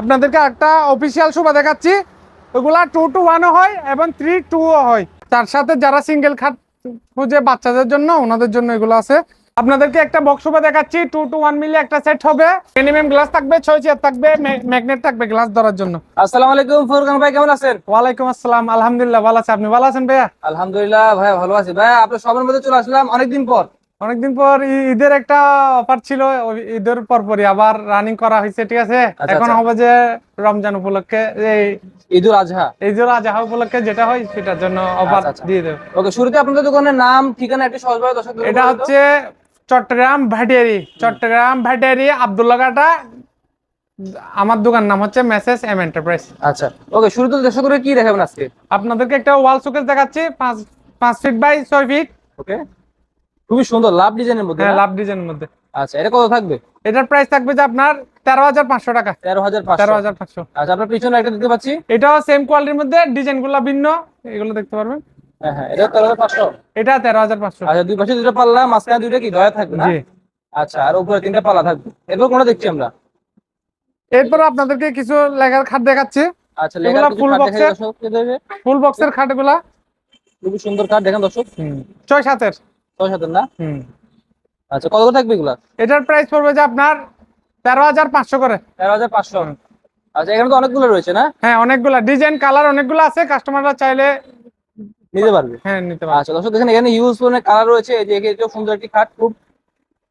আপনাদেরকে একটা অফিসিয়াল শোভা দেখাচ্ছি। ওগুলা টু টু ওয়ানও হয় এবং থ্রি টুও হয়। তার সাথে যারা সিঙ্গেল খাট খুঁজে বাচ্চাদের জন্য ওনাদের জন্য এগুলো আছে। আপনাদেরকে একটা বক্স শোভা দেখাচ্ছি। টু টু ওয়ান মিলে একটা সেট হবে। মিনিমাম গ্লাস থাকবে ছয় চেয়ার থাকবে ম্যাগনেট থাকবে গ্লাস ধরার জন্য। আসসালামু আলাইকুম ফুরকান ভাই কেমন আছেন? ওয়ালাইকুম আসসালাম। আলহামদুলিল্লাহ ভালো আছে। আপনি ভালো আছেন ভাইয়া? আলহামদুলিল্লাহ ভাই ভালো আছি। ভাই আপনার সবার মধ্যে চলে আসলাম অনেকদিন পর। অনেকদিন পর ঈদের একটা অফার ছিল ঈদের পরপরই আবার রানিং করা হয়েছে ঠিক আছে? আচ্ছা, এখন আচ্ছা। হবে যে রমজান উপলক্ষে এই ঈদুল আজহা। যে রাজা উপলক্ষে যেটা হয় সেটার জন্য অফার আচ্ছা। দিয়ে দেব। ওকে শুরুতে আপনাদের দোকানের নাম ঠিকানা একটু সহজভাবে দর্শক এটা হচ্ছে চট্টগ্রাম ভাটিয়ারি চট্টগ্রাম ভাটিয়ারি আব্দুল্লাহ কাটা। আমার দোকান নাম হচ্ছে মেসেজ এম এন্টারপ্রাইজ আচ্ছা ওকে শুরুতে দর্শকরা কি দেখাবেন আজকে? আপনাদেরকে একটা ওয়াল শোকেস দেখাচ্ছি পাঁচ পাঁচ ফিট বাই ছয় ফিট ওকে। খুবই সুন্দর লাভ ডিজাইনের মধ্যে হ্যাঁ লাভ ডিজাইনের মধ্যে। আচ্ছা এটা কত থাকবে? এটার প্রাইস থাকবে যে আপনার তেরো হাজার পাঁচশো টাকা। তেরো হাজার তেরো হাজার পাঁচশো। আচ্ছা আপনার পিছনে একটা দেখতে পাচ্ছি। এটাও সেম কোয়ালিটির মধ্যে ডিজাইনগুলা ভিন্ন এগুলো দেখতে পারবেন। হ্যাঁ হ্যাঁ এটা তেরো হাজার পাঁচশো। এটা তেরো হাজার পাঁচশো। আচ্ছা দুই পাশে দুটো পাল্লা মাঝখানে দুইটা কি দয়া থাকবে জি। আচ্ছা আর উপরে তিনটা পাল্লা থাকবে। এরপর কোনটা দেখছি আমরা? এরপর আপনাদেরকে কিছু লেখার খাট দেখাচ্ছি। আচ্ছা লেখার এর? দর্শককে ফুল বক্সের খাটগুলা খুবই সুন্দর কার্ড দেখেন দর্শক। ছয় সাতের। ছয় সাতের না? হুম। আচ্ছা কত থাকবে এগুলা? এটার প্রাইস পড়বে যে আপনার তেরো হাজার পাঁচশো করে। তেরো হাজার পাঁচশো। আচ্ছা এখানে তো অনেকগুলো রয়েছে না? হ্যাঁ অনেকগুলা। ডিজাইন কালার অনেকগুলো আছে। কাস্টমাররা চাইলে নিতে পারবে। হ্যাঁ নিতে পারে আচ্ছা দর্শক দেখেন এখানে ইউজ করে কালার রয়েছে। এই যে এটাও সুন্দর একটি খাট খুব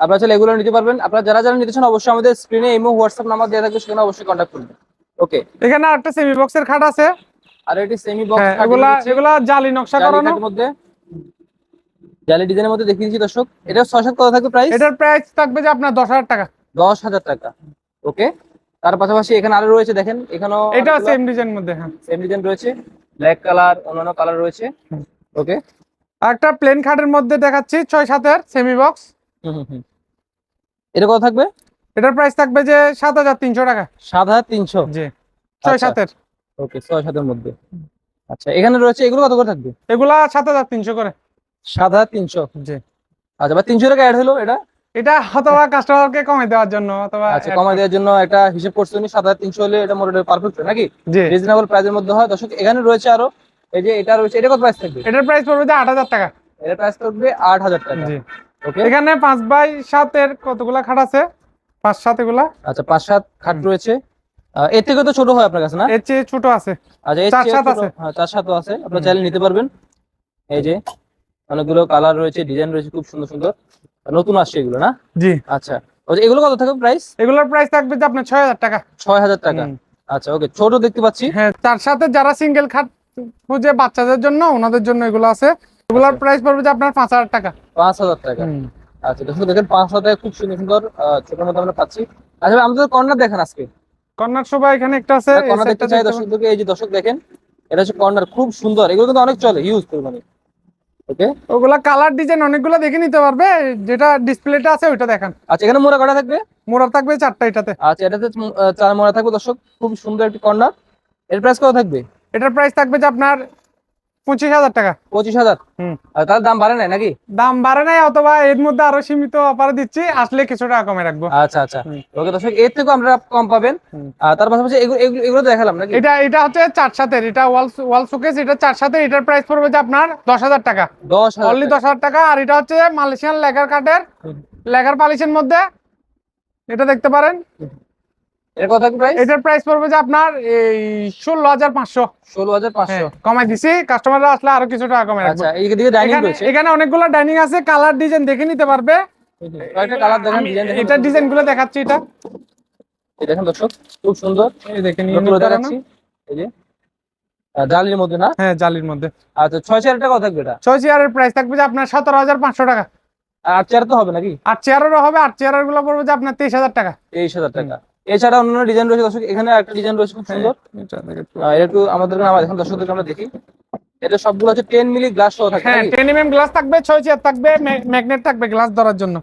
আপনারা চাইলে এগুলো নিতে পারবেন। আপনারা যারা যারা নিতে চান অবশ্যই আমাদের স্ক্রিনে ইমো হোয়াটসঅ্যাপ নাম্বার দেওয়া থাকবে সেখানে অবশ্যই কন্ট্যাক্ট করবেন। ওকে এখানে একটা সেমি বক্সের খাট আছে। আর এটি সেমি বক্স হ্যাঁ এগুলা এগুলা জালি নকশা করানো। মধ্যে জালি ডিজাইনের মধ্যে দেখিয়ে দিচ্ছি দর্শক। এটা ছয় সাত কত থাকবে প্রাইস এটার প্রাইস থাকবে যে আপনার দশ হাজার টাকা। দশ হাজার টাকা। ওকে তার পাশাপাশি এখানে আরও রয়েছে দেখেন এখানেও এটা সেম ডিজাইন মধ্যে হ্যাঁ। সেম ডিজাইন রয়েছে। ব্ল্যাক কালার অন্যান্য কালার রয়েছে। ওকে আর একটা প্লেন খাটের মধ্যে দেখাচ্ছি ছয় সাতের সেমি বক্স এটা কত থাকবে? এটার প্রাইস থাকবে যে সাত হাজার তিনশো টাকা। সাত হাজার তিনশো? জি। ছয় আচ্ছা। সাতের। ওকে ছয় সাতের মধ্যে। আচ্ছা এখানে রয়েছে এগুলো কত করে থাকবে? এগুলা সাত হাজার তিনশো করে। হাজার তিনশো জি। আচ্ছা বা তিনশো টাকা অ্যাড হলো এটা? এটা অথবা কাস্টমারকে কমে দেওয়ার জন্য অথবা আচ্ছা কমাই দেওয়ার জন্য একটা হিসেব করছে উনি হাজার তিনশো হলে এটা মোটামুটি পারফেক্ট নাকি? রিজনেবল প্রাইসের মধ্যে হয়। দর্শক এখানে রয়েছে আরও এই যে এটা রয়েছে এটা কত প্রাইস থাকবে? এটার প্রাইস পড়বে যে আট হাজার টাকা। এটার প্রাইস থাকবে আট হাজার টাকা। জি। ওকে এখানে পাঁচ বাই সাতের কতগুলা খাট আছে? পাঁচ সাত এগুলা। আচ্ছা পাঁচ সাত খাট রয়েছে। এর থেকে তো ছোট হয় আপনার কাছে না? এর চেয়ে ছোট আছে। আচ্ছা এর চার সাত আছে। হ্যাঁ চার সাতও আছে। আপনারা হুম। চাইলে নিতে পারবেন। এই যে অনেকগুলো কালার রয়েছে ডিজাইন রয়েছে খুব সুন্দর সুন্দর। নতুন আসছে এগুলো না? জি। আচ্ছা। এগুলো কত থাকবে প্রাইস এগুলোর প্রাইস থাকবে যে আপনার ছয় হাজার টাকা। ছয় হাজার টাকা। আচ্ছা ওকে ছোট দেখতে পাচ্ছি। হ্যাঁ তার সাথে যারা সিঙ্গেল খাট খুঁজে বাচ্চাদের জন্য ওনাদের জন্য এগুলো আছে। এগুলোর আচ্ছা। প্রাইস পড়বে যে আপনার পাঁচ হাজার টাকা। পাঁচ হাজার টাকা। আচ্ছা দেখুন দেখেন পাঁচ হাজার টাকা খুব সুন্দর সুন্দর ছোট মতো আমরা পাচ্ছি। আচ্ছা আমাদের কর্নার দেখেন আজকে। কর্নার শোভা এখানে একটা আছে এই কর্নার দেখতে চাই দর্শকদেরকে এই যে দর্শক দেখেন এটা হচ্ছে কর্নার খুব সুন্দর। এগুলো কিন্তু অনেক চলে ইউজ পরিমাণে। ওকে ওগুলা কালার ডিজাইন অনেকগুলো দেখে নিতে পারবে। যেটা ডিসপ্লেটা আছে ওইটা দেখান। আচ্ছা এখানে মোড়া কটা থাকবে? মোড়া থাকবে চারটা এটাতে। আচ্ছা এটাতে উম, চার মোড়া থাকবে দর্শক। খুব সুন্দর একটি কর্নার। এর প্রাইস কত থাকবে? এটার প্রাইস থাকবে যে আপনার পঁচিশ হাজার টাকা। পঁচিশ হাজার? তার দাম বাড়ে নাই নাকি? দাম বাড়ে নাই অথবা এর মধ্যে আরও সীমিত অফার দিচ্ছি আসলে কিছু টাকা কমে রাখব। আচ্ছা আচ্ছা। ওকে দর্শক এর থেকেও আমরা কম পাবেন। আর তার পাশাপাশি এগুলো এগুলো- দেখালাম নাকি? এটা এটা হচ্ছে চার সাতের এটা ওয়াল ওয়াল শোকেস এটা চার সাতের এটার প্রাইস পড়বে যে আপনার দশ হাজার টাকা। দশ অনলি দশ হাজার টাকা আর এটা হচ্ছে মালয়েশিয়ান লেগার কাঠের। লেগার পালিশের মধ্যে এটা দেখতে পারেন। এর কত থাকবে প্রাইস এটার প্রাইস পড়বে যে আপনার এই ষোলো হাজার পাঁচশো। ষোলো হাজার পাঁচশো। কমাই দিছি। কাস্টমাররা আসলে আরও কিছু টাকা কমে আচ্ছা এইদিকে ডাইনিং রয়েছে এখানে অনেকগুলো ডাইনিং আছে কালার ডিজাইন দেখে নিতে পারবে। কয়েকটা কালার দেখেন ডিজাইন দেখেন এটা ডিজাইন দেখাচ্ছি এটা। এই দেখেন দর্শক খুব সুন্দর। এই দেখে নিয়ে এগুলো নিতে পারো। দেখাচ্ছি। এই যে জালির মধ্যে না? হ্যাঁ জালির মধ্যে। আচ্ছা ছয় চেয়ার টাকা থাকবে এটা? চেয়ারের প্রাইস থাকবে যে আপনার সতেরো হাজার পাঁচশো টাকা। আর আট চেয়ার তো হবে নাকি? আট চেয়ারেরও হবে আট চেয়ারেরগুলো পড়বে যে আপনার তেইশ হাজার টাকা। তেইশ হাজার টাকা। এছাড়া অন্যান্য ডিজাইন রয়েছে দর্শক এখানে একটা ডিজাইন রয়েছে খুব সুন্দর। এটা একটু আমাদের আবার এখন দর্শকদেরকে আমরা দেখি। এটা সবগুলো হচ্ছে টেন মিলি গ্লাস সহ থাকে হ্যাঁ টেন এম গ্লাস থাকবে ছয় চেয়ার থাকবে ম্যাগনেট থাকবে গ্লাস ধরার জন্য।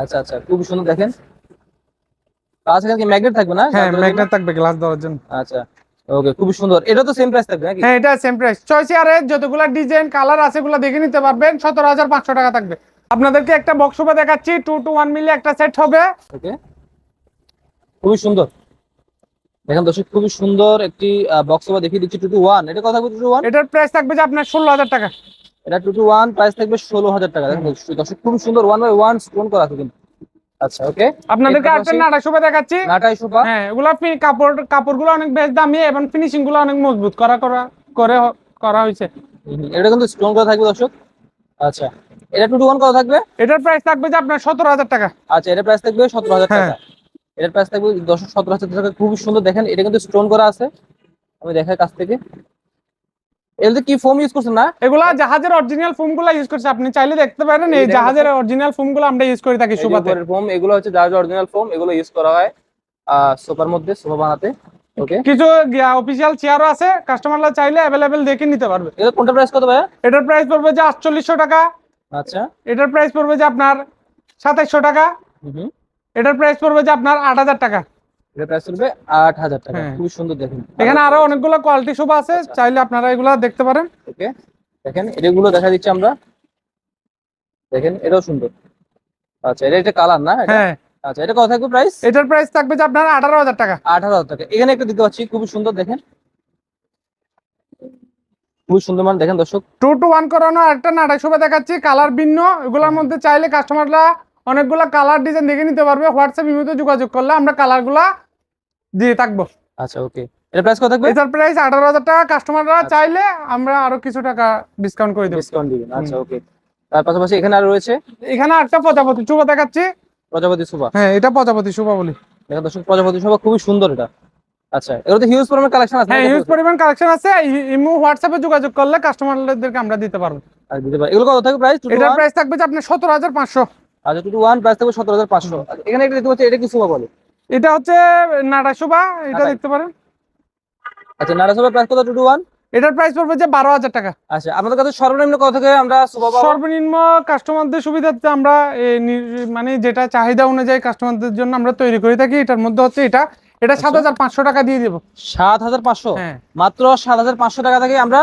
আচ্ছা আচ্ছা খুব সুন্দর দেখেন। আচ্ছা এখানে কি ম্যাগনেট থাকবে না? হ্যাঁ ম্যাগনেট থাকবে গ্লাস দেওয়ার জন্য? আচ্ছা ওকে খুব সুন্দর। এটা তো সেম প্রাইস থাকবে নাকি? হ্যাঁ এটা সেম প্রাইস ছয় চেয়ারের যতগুলো ডিজাইন কালার আছে গুলো দেখে নিতে পারবেন সতেরো হাজার পাঁচশো টাকা থাকবে। আপনাদেরকে একটা বক্স দেখাচ্ছি টু টু ওয়ান মিলে একটা সেট হবে। ওকে খুবই সুন্দর। দেখেন দর্শক খুবই সুন্দর একটি বক্স সোফা দেখিয়ে দিচ্ছি টু টু ওয়ান এটা কথা টু টু ওয়ান এটার প্রাইস থাকবে যে আপনার ষোলো হাজার টাকা। এটা টু টু ওয়ান প্রাইস থাকবে ষোলো হাজার টাকা। দেখেন দর্শক খুবই সুন্দর ওয়ান বাই ওয়ান স্টোন করা আছে কিন্তু। আচ্ছা ওকে আপনাদেরকে একটা নাটা শোভা দেখাচ্ছি। নাটাই সোফা হ্যাঁ এগুলা কাপড় কাপড়গুলো অনেক বেশ দামি এবং ফিনিশিংগুলো অনেক মজবুত করা করা করে করা হয়েছে। এটা কিন্তু স্টোন করা থাকবে দর্শক। আচ্ছা এটা টু টু ওয়ান কত থাকবে? এটার প্রাইস থাকবে যে আপনার সতেরো হাজার টাকা। আচ্ছা এটার প্রাইস থাকবে সতেরো হাজার টাকা। হ্যাঁ। এটার প্রাইস থাকবে দর্শক সতেরো হাজার টাকা। খুবই সুন্দর। দেখেন এটা কিন্তু স্টোন করা আছে। আমি দেখাই কাছ থেকে। এটাতে কি ফোম ইউজ করছেন না? এগুলা জাহাজের অরিজিনাল ইউজ করছে। আপনি চাইলে দেখতে পারেন এই জাহাজের অরিজিনাল আমরা ইউজ করে থাকি ফোম এগুলো হচ্ছে অরিজিনাল ফোম এগুলো ইউজ করা হয় সোফার মধ্যে সোফা বানাতে। ওকে কিছু অফিসিয়াল চেয়ারও আছে। কাস্টমাররা চাইলে দেখে নিতে পারবে। এটা কোনটা প্রাইস কত এটার প্রাইস পড়বে যে আটচল্লিশশো টাকা। আচ্ছা। এটার প্রাইস পড়বে যে আপনার সাতাইশশো টাকা। হুম। এটার প্রাইস পড়বে যে আপনার আট হাজার টাকা। এটা প্রাইস পড়বে আট হাজার টাকা। হ্যাঁ। খুবই সুন্দর দেখেন। এখানে আরও অনেকগুলো কোয়ালিটি শোভা আছে চাইলে আপনারা এগুলা দেখতে পারেন। ওকে। দেখেন এগুলো দেখা দিচ্ছি আমরা। দেখেন এটাও সুন্দর। আচ্ছা এটা একটা কালার না এটা? হ্যাঁ। আচ্ছা এটা কত থাকবে প্রাইস এটার প্রাইস থাকবে যে আপনার আঠারো হাজার টাকা। আঠারো হাজার টাকা। এখানে একটা দিতে পাচ্ছি খুবই সুন্দর দেখেন। খুবই সুন্দর মানে দেখেন দর্শক। টু টু ওয়ান করানো একটা নাটক শোভা দেখাচ্ছি কালার ভিন্ন। এগুলোর মধ্যে চাইলে কাস্টমাররা অনেকগুলো কালার ডিজাইন দেখে নিতে পারবে হোয়াটসঅ্যাপ ইমেতে যোগাযোগ করলে আমরা কালারগুলা দিয়ে থাকব। আচ্ছা ওকে এটা প্রাইস কত থাকবে? এটার প্রাইস আঠারো হাজার টাকা। কাস্টমাররা চাইলে আমরা আরও কিছু টাকা ডিসকাউন্ট করে দেবো। ডিসকাউন্ট দিবেন আচ্ছা ওকে তার পাশাপাশি এখানে আর রয়েছে? এখানে একটা প্রজাপতি শোভা দেখাচ্ছি। প্রজাপতি সোফা হ্যাঁ এটা প্রজাপতি শোভা বলি। দেখেন দর্শক প্রজাপতি সোফা খুবই সুন্দর এটা। আচ্ছা এগুলোতে হিউজ পরিমাণ কালেকশন আছে হ্যাঁ হিউজ পরিমাণ কালেকশন আছে। ইমো হোয়াটসঅ্যাপে যোগাযোগ করলে কাস্টমারদেরকে আমরা দিতে পারব। আর দিতে পারি এগুলো কত থাকবে প্রাইস এটার প্রাইস থাকবে যে আপনার সতেরো হাজার পাঁচশো। আচ্ছা টু ওয়ান প্রাইস থাকবে সতেরো হাজার পাঁচশো। এখানে একটা দেখতে পাচ্ছি এটা কি সোফা বলে? এটা হচ্ছে নাটা শোভা এটা দেখতে পারেন। আচ্ছা প্রাইস কত টু ওয়ান এটার প্রাইস পড়বে যে বারো হাজার টাকা। আচ্ছা আপনাদের কাছে সর্বনিম্ন কত থেকে আমরা সর্বনিম্ন কাস্টমারদের সুবিধার্থে আমরা মানে যেটা চাহিদা অনুযায়ী কাস্টমারদের জন্য আমরা তৈরি করে থাকি এটার মধ্যে হচ্ছে এটা। এটা সাত হাজার পাঁচশো টাকা দিয়ে দেবো। সাত হাজার পাঁচশো? হ্যাঁ। মাত্র সাত হাজার পাঁচশো টাকা থেকে আমরা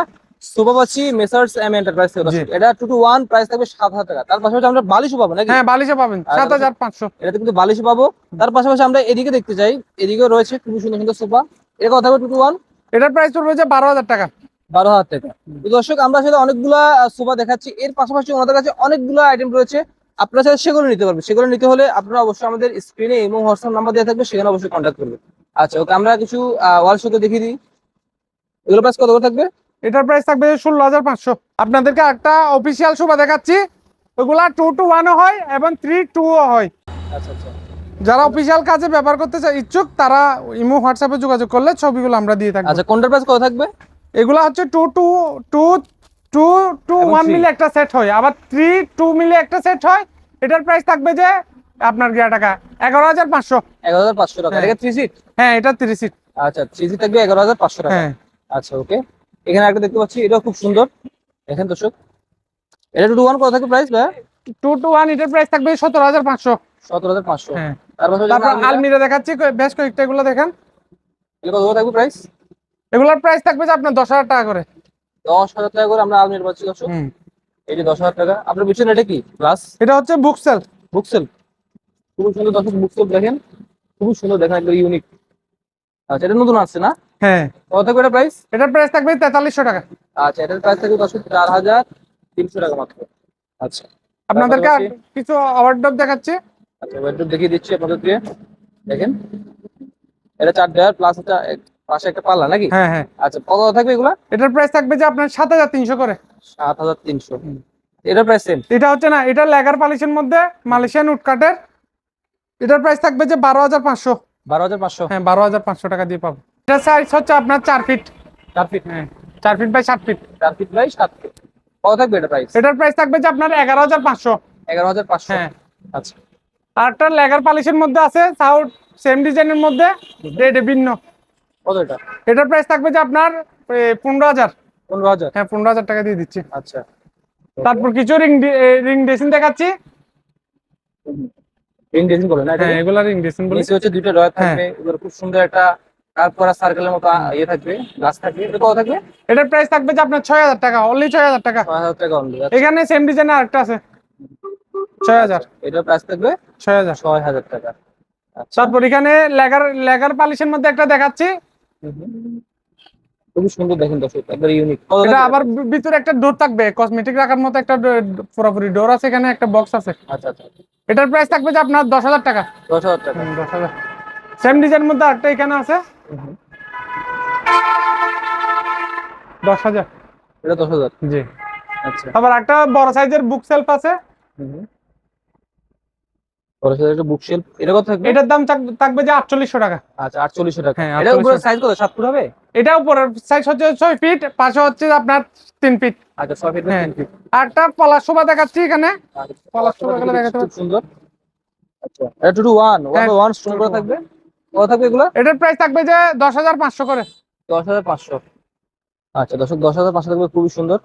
সোফা পাচ্ছি মেসার্স এম এন্টারপ্রাইজ। এটা টু টু ওয়ান প্রাইস থাকবে সাত হাজার টাকা। তার পাশাপাশি আমরা বালিশও পাবো নাকি? হ্যাঁ বালিশে পাবেন। সাত হাজার পাঁচশো। এটাতে কিন্তু বালিশ পাবো। তার পাশাপাশি আমরা এদিকে দেখতে চাই। এদিকেও রয়েছে খুবই সুন্দর সুন্দর সোফা। এটা কথা হবে টু টু ওয়ান এটার প্রাইস পড়বে যে বারো হাজার টাকা। বারো হাজার টাকা। দর্শক আমরা আসলে অনেকগুলা সোফা দেখাচ্ছি। এর পাশাপাশি ওনাদের কাছে অনেকগুলো আইটেম রয়েছে। আপনারা চাইলে সেগুলো নিতে পারবেন। সেগুলো নিতে হলে আপনারা অবশ্যই আমাদের স্ক্রিনে এবং হোয়াটসঅ্যাপ নাম্বার দেওয়া থাকবে। সেখানে অবশ্যই কন্ট্যাক্ট করবেন। আচ্ছা ওকে আমরা কিছু ওয়াল শোকে দেখিয়ে দিই। এগুলো প্রাইস কত করে থাকবে? এটার প্রাইস থাকবে ষোলো হাজার পাঁচশো। আপনাদেরকে একটা অফিসিয়াল শোভা দেখাচ্ছি। ওগুলা টু টু ওয়ানও হয় এবং থ্রি টুও হয়। আচ্ছা আচ্ছা। যারা অফিসিয়াল কাজে ব্যবহার করতে চায় ইচ্ছুক তারা ইমো হোয়াটসঅ্যাপে যোগাযোগ করলে ছবিগুলো আমরা দিয়ে থাকি আচ্ছা কোনটার প্রাইস কত থাকবে? এগুলা হচ্ছে two two two two two one মিলে একটা সেট হয়। আবার থ্রি টু মিলে একটা সেট হয়। এটার প্রাইস থাকবে যে আপনার গিয়া টাকা এগারো হাজার পাঁচশো। এগারো হাজার পাঁচশো টাকা। হ্যাঁ। এটা থ্রি সিট হ্যাঁ এটা তিরিশ সিট আচ্ছা থ্রি সিট থাকবে এগারো হাজার পাঁচশো টাকা। হ্যাঁ। আচ্ছা ওকে এখানে একটা দেখতে পাচ্ছি এটাও খুব সুন্দর। দেখেন দর্শক এটা টু টু ওয়ান কত থাকবে প্রাইস ভাই টু টু ওয়ান এটার প্রাইস থাকবে সতেরো হাজার পাঁচশো। সতেরো হাজার পাঁচশো। হ্যাঁ। তারপর আলমিরা- দেখাচ্ছি বেশ কয়েকটা এগুলো দেখেন। এগুলো কত থাকবে প্রাইস এগুলোর প্রাইস থাকবে যে আপনার দশ হাজার টাকা করে। দশ হাজার টাকা করে আমরা আলমিরা পাচ্ছি দর্শক। এই যে দশ হাজার টাকা আপনার পিছনে এটা কি? প্লাস এটা হচ্ছে বুক সেল বুকসেল খুবই সুন্দর দর্শক বুকসেল দেখেন। খুবই সুন্দর দেখেন একবার ইউনিক আচ্ছা এটা নতুন আসছে না? হ্যাঁ। কত এটা প্রাইস এটার প্রাইস থাকবে তেতাল্লিশশো টাকা। আচ্ছা এটার প্রাইস থাকবে দর্শক চার হাজার তিনশো টাকা মাত্র। আচ্ছা। আপনাদেরকে কিছু অর্ডার দেখাচ্ছি। আচ্ছা ওয়েটড্রপ দেখিয়ে দিচ্ছি আপনাদেরকে। দেখেন। এটা চার ডয়ার প্লাস এক- পাশে একটা পাল্লা নাকি? হ্যাঁ হ্যাঁ। আচ্ছা কত থাকবে এগুলা? এটার প্রাইস থাকবে যে আপনার সাত হাজার তিনশো করে। সাত হাজার তিনশো। এটার প্রাইস সেম এটা হচ্ছে না এটা লেগার পালিশের মধ্যে মালয়েশিয়ান উডকাটের এটার প্রাইস থাকবে যে বারো হাজার পাঁচশো। বারো হাজার পাঁচশো। হ্যাঁ বারো হাজার পাঁচশো টাকা দিয়ে পাবো। এটা সাইজ হচ্ছে আপনার চার ফিট চার ফিট হ্যাঁ চার ফিট বাই সাত ফিট চার ফিট বাই সাত ফিট কত থাকবে এটা প্রাইস এটার প্রাইস থাকবে যে আপনার এগারো হাজার পাঁচশো। এগারো হাজার পাঁচশো। হ্যাঁ। আচ্ছা। আর একটা লেগার পালিশের মধ্যে আছে সাউথ সেম ডিজাইনের মধ্যে রেড ভিন্ন। কত এটা? এটার প্রাইস থাকবে যে আপনার পনেরো হাজার। পনেরো হাজার? হ্যাঁ পনেরো হাজার টাকা দিয়ে দিচ্ছি। আচ্ছা। তারপর কিছু রিং রিং ড্রেসিং দেখাচ্ছি। রিং ইন্ডিয়ান করে না হ্যাঁ এগুলা রিং ড্রেসিং বলি। হচ্ছে দুটো হ্যাঁ। থাকবে। এগুলো খুব সুন্দর একটা করা সার্কেলের মতো ইয়ে থাকবে গাছ থাকবে এটা কত থাকবে? এটার প্রাইস থাকবে যে আপনার ছয় হাজার টাকা অনলি ছয় হাজার টাকা। ছয় হাজার টাকা অনলি এখানে সেম আরেকটা আছে। ছয় হাজার। এটার প্রাইস থাকবে ছয় হাজার। ছয় হাজার টাকা। আচ্ছা। তারপর এখানে লেগার লেগার পালিশের মধ্যে একটা দেখাচ্ছি। খুবই সুন্দর দেখেন দর্শক একবার ইউনিক এটা আবার ভিতরে একটা ডোর থাকবে কসমেটিক রাখার মতো একটা পুরোপুরি ডোর আছে এখানে একটা বক্স আছে। আচ্ছা আচ্ছা এটার প্রাইস থাকবে যে আপনার দশ হাজার টাকা। দশ হাজার টাকা। দশ হাজার। সেম ডিজাইনের মধ্যে আরেকটা এখানে আছে। দশ হাজার। এটা দশ হাজার? জি। আচ্ছা। তারপর একটা বড় সাইজের বুক সেলফ আছে। বুক শেলফ এটা কত থাকবে? এটার দাম থাকবে যে আটচল্লিশশো টাকা। আচ্ছা আটচল্লিশশো টাকা। হ্যাঁ, এটা উপরে সাইজ কত? সাত ফুট হবে? এটা উপরের সাইজ হচ্ছে ছয় ফিট পাশে হচ্ছে আপনার তিন ফিট আচ্ছা ছয় ফিট হ্যাঁ। আর একটা পলাশ শোভা দেখাচ্ছি এখানে। পলাশ শোভা দেখাতে সুন্দর। আচ্ছা এটা two two one one one stone করা থাকবে? কত থাকবে এগুলো? এটার প্রাইস থাকবে যে দশ হাজার পাঁচশো করে। দশ হাজার পাঁচশো। আচ্ছা দর্শক দশ হাজার পাঁচশো থাকবে খুবই সুন্দর।